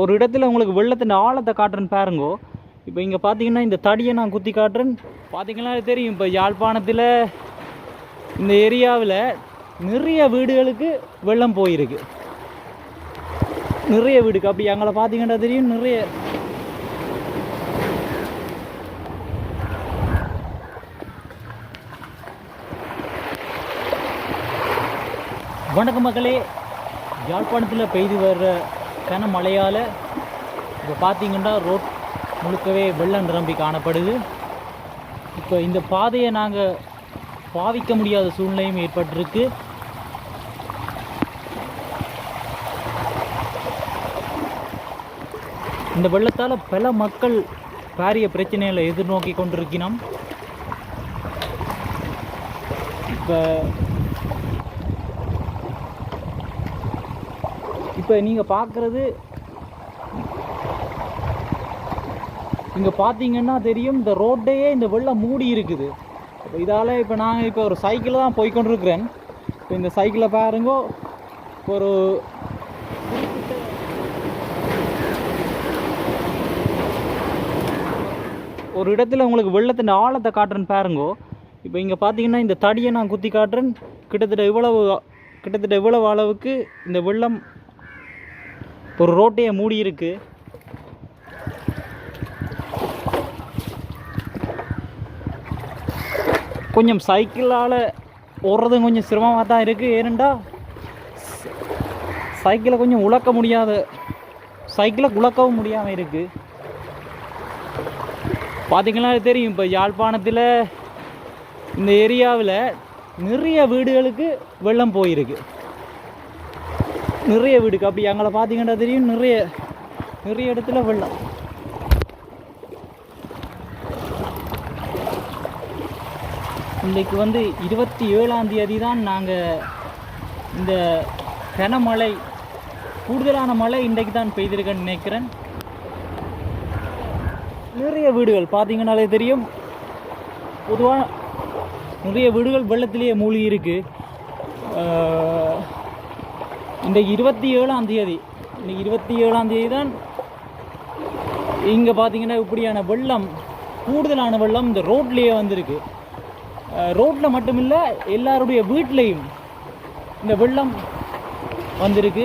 ஒரு இடத்துல உங்களுக்கு வெள்ளத்தின் ஆழத்தை காட்டுறேன்னு பாருங்கோ. இப்போ இங்கே பார்த்தீங்கன்னா இந்த தடியை நான் குத்தி காட்டுறேன். பார்த்தீங்கன்னா தெரியும். இப்போ யாழ்ப்பாணத்தில் இந்த ஏரியாவில் நிறைய வீடுகளுக்கு வெள்ளம் போயிருக்கு. நிறைய வீடுக்கு. அப்படி எங்களை பார்த்தீங்கன்னா தெரியும். நிறைய வணக்க மக்களே யாழ்ப்பாணத்தில் பெய்து வர்ற கனமழையால் இப்போ பார்த்தீங்கன்னா ரோட் முழுக்கவே வெள்ளம் நிரம்பி காணப்படுது. இப்போ இந்த பாதையை நாங்கள் பாவிக்க முடியாத சூழ்நிலையும் ஏற்பட்டிருக்கு. இந்த வெள்ளத்தால் பல மக்கள் பாரிய பிரச்சனைகளை எதிர்நோக்கி கொண்டிருக்கிறோம் இப்போ இப்போ நீங்கள் பார்க்குறது இங்கே பார்த்தீங்கன்னா தெரியும் இந்த ரோட்டையே இந்த வெள்ளம் மூடி இருக்குது. இப்போ இதால் இப்போ நாங்கள் இப்போ ஒரு சைக்கிள் தான் போய்கொண்டிருக்கிறேன் இப்போ இந்த சைக்கிளை பாருங்கோ ஒரு ஒரு இடத்துல உங்களுக்கு வெள்ளத்தின் ஆழத்தை காட்டுறேன்னு பாருங்கோ. இப்போ இங்கே பார்த்தீங்கன்னா இந்த தடியை நான் குத்தி காட்டுறேன். கிட்டத்தட்ட இவ்வளவு கிட்டத்தட்ட இவ்வளவு அளவுக்கு இந்த வெள்ளம் ஒரு ரோட்டையே மூடி இருக்கு. கொஞ்சம் சைக்கிளால் ஓடுறது கொஞ்சம் சிரமமாக தான் இருக்குது ஏனெண்டா சைக்கிளை கொஞ்சம் உழக்க முடியாத சைக்கிளை உழக்கவும் முடியாமல் இருக்குது பார்த்தீங்கன்னா தெரியும் இப்போ யாழ்ப்பாணத்தில் இந்த ஏரியாவில் நிறைய வீடுகளுக்கு வெள்ளம் போயிருக்கு. நிறைய வீடுக்கு. அப்படி எங்களை பார்த்தீங்கன்னா தெரியும் நிறைய நிறைய இடத்துல வெள்ளம். இன்றைக்கு வந்து இருபத்தி ஏழாம் தேதி தான் நாங்கள் இந்த கனமழை கூடுதலான மழை இன்றைக்கு தான் பெய்திருக்கேன்னு நினைக்கிறேன். நிறைய வீடுகள் பார்த்தீங்கன்னாலே தெரியும். பொதுவாக நிறைய வீடுகள் வெள்ளத்திலேயே மூழ்கி இருக்குது இன்றைக்கு இருபத்தி ஏழாம் தேதி. இன்றைக்கு இருபத்தி ஏழாம் தேதி தான் இங்கே பார்த்தீங்கன்னா இப்படியான வெள்ளம் கூடுதலான வெள்ளம் இந்த ரோட்லேயே வந்திருக்கு. ரோட்டில் மட்டும் இல்லை எல்லாருடைய வீட்லேயும் இந்த வெள்ளம் வந்திருக்கு.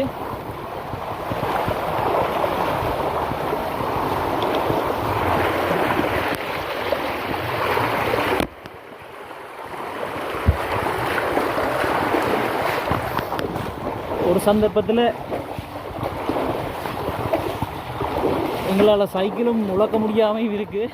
ஒரு சந்தர்ப்பத்தில் எங்களால் சைக்கிளும் முழக்க முடியாமல் இருக்குது